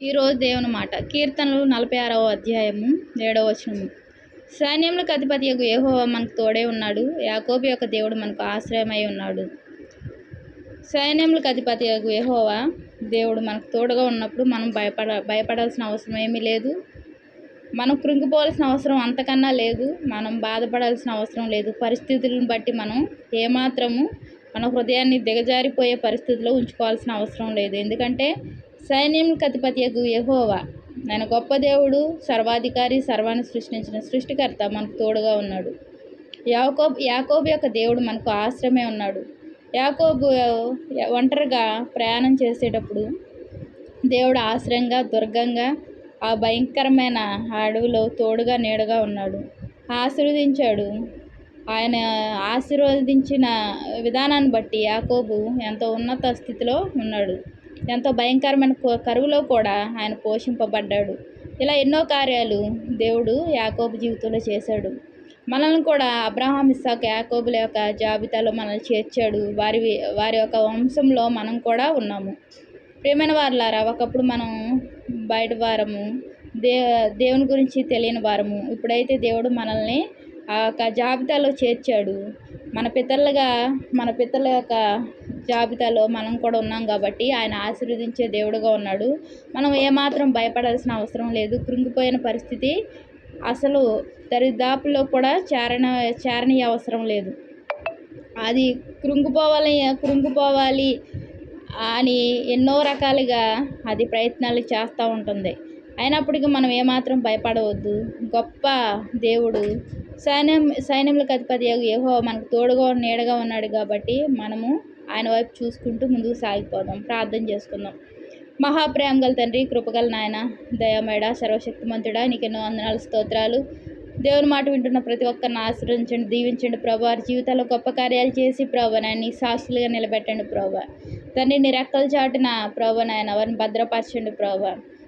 ఈరోజు దేవుని మాట. కీర్తనలు నలభై ఆరవ అధ్యాయము ఏడవ వచనము. సైన్యములకు అధిపతి యొక్క ఏహో మనకు తోడే ఉన్నాడు. యాకోబు యొక్క దేవుడు మనకు ఆశ్రయమై ఉన్నాడు. సైన్యములకు అధిపతి యొక్క ఏహోవా దేవుడు మనకు తోడుగా ఉన్నప్పుడు మనం భయపడ భయపడాల్సిన అవసరం ఏమీ లేదు. మనం కృంగిపోవాల్సిన అవసరం అంతకన్నా లేదు. మనం బాధపడాల్సిన అవసరం లేదు. పరిస్థితులను బట్టి మనం ఏమాత్రము మన హృదయాన్ని దిగజారిపోయే పరిస్థితిలో ఉంచుకోవాల్సిన అవసరం లేదు. ఎందుకంటే సైన్యములకు అధిపతియగు యహోవా. ఆయన గొప్ప దేవుడు సర్వాధికారి సర్వాన్ని సృష్టించిన సృష్టికర్త మనకు తోడుగా ఉన్నాడు. యాకోబ్ యాకోబు యొక్క దేవుడు మనకు ఆశ్రమే ఉన్నాడు. యాకోబు ఒంటరిగా ప్రయాణం చేసేటప్పుడు దేవుడు ఆశ్రయంగా దుర్గంగా ఆ భయంకరమైన అడవిలో తోడుగా నీడగా ఉన్నాడు. ఆశీర్వదించాడు. ఆయన ఆశీర్వదించిన విధానాన్ని బట్టి యాకోబు ఎంతో ఉన్నత స్థితిలో ఉన్నాడు. ఎంతో భయంకరమైన కరువులో కూడా ఆయన పోషింపబడ్డాడు. ఇలా ఎన్నో కార్యాలు దేవుడు యాకోబు జీవితంలో చేశాడు. మనల్ని కూడా అబ్రహాం ఇస్సాక్ యాకోబుల యొక్క జాబితాలో మనల్ని చేర్చాడు. వారి వారి యొక్క వంశంలో మనం కూడా ఉన్నాము. ప్రేమైన వారులారా ఒకప్పుడు మనం బయట వారము దే దేవుని గురించి తెలియని వారము. ఇప్పుడైతే దేవుడు మనల్ని ఆ యొక్క జాబితాలో చేర్చాడు. మన పితరులుగా మన పితరుల యొక్క జాబితాలో మనం కూడా ఉన్నాం కాబట్టి ఆయన ఆశీర్వదించే దేవుడుగా ఉన్నాడు. మనం ఏమాత్రం భయపడాల్సిన అవసరం లేదు. కృంగిపోయిన పరిస్థితి అసలు దరిదాపులో కూడా చేరణ చేరని అవసరం లేదు. అది కృంగిపోవాలి కృంగిపోవాలి అని ఎన్నో రకాలుగా అది ప్రయత్నాలు చేస్తూ ఉంటుంది. అయినప్పటికీ మనం ఏమాత్రం భయపడవద్దు. గొప్ప దేవుడు సైన్యం సైన్యములకు అధిపతి ఏహో మనకు తోడుగా నీడగా ఉన్నాడు కాబట్టి మనము ఆయన వైపు చూసుకుంటూ ముందుకు సాగిపోదాం. ప్రార్థన చేసుకుందాం. మహాప్రేమ గల తండ్రి కృపగల నాయన దయమేడ సర్వశక్తిమంతుడా నీకెన్నో వందనాలు స్తోత్రాలు. దేవుని మాట వింటున్న ప్రతి ఒక్కరిని ఆశ్రయించండి దీవించండి ప్రభు. వారి జీవితాల్లో గొప్ప కార్యాలు చేసి ప్రభు నాయన్ని సాక్షులుగా నిలబెట్టండి ప్రభు. తండ్రి నీ రెక్కలు చాటిన ప్రభు నాయన వారిని భద్రపరచండి ప్రభు.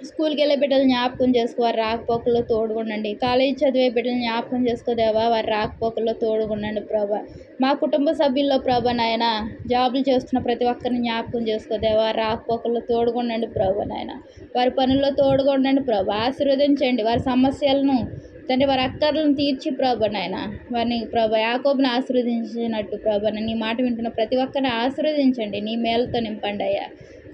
స్కూల్కి వెళ్ళే బిడ్డలు జ్ఞాపకం చేసుకో వారు రాకపోకల్లో తోడుగుండండి. కాలేజీ చదివే బిడ్డలు జ్ఞాపకం చేసుకోదేవా వారి రాకపోకల్లో తోడుగుండండి ప్రభా. మా కుటుంబ సభ్యుల్లో ప్రభా నాయన జాబులు చేస్తున్న ప్రతి ఒక్కరిని జ్ఞాపకం చేసుకోదేవా రాకపోకల్లో తోడుగుండండి ప్రభా నాయన. వారి పనుల్లో తోడుగుండండి ప్రభా. ఆశీర్వదించండి వారి సమస్యలను తండ్రి వారి అక్కర్లను తీర్చి ప్రభా నాయన. వారిని ప్రభా యాకోబుని ఆశీర్వదించినట్టు ప్రభా నీ మాట వింటున్న ప్రతి ఒక్కరిని ఆశీర్వదించండి. నీ మేలతో నింపండి అయ్యా.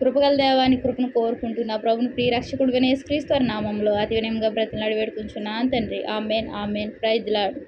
కృపగల దేవాని కృపను కోరుకుంటున్నా. ప్రభుని ప్రియరక్షకుడు వినేశ్క్రీస్తు నామంలో అతి వినయంగా బ్రతిలాడి వేడుకుంటున్నాను తండ్రి. Amen amen. ప్రైజ్లాడు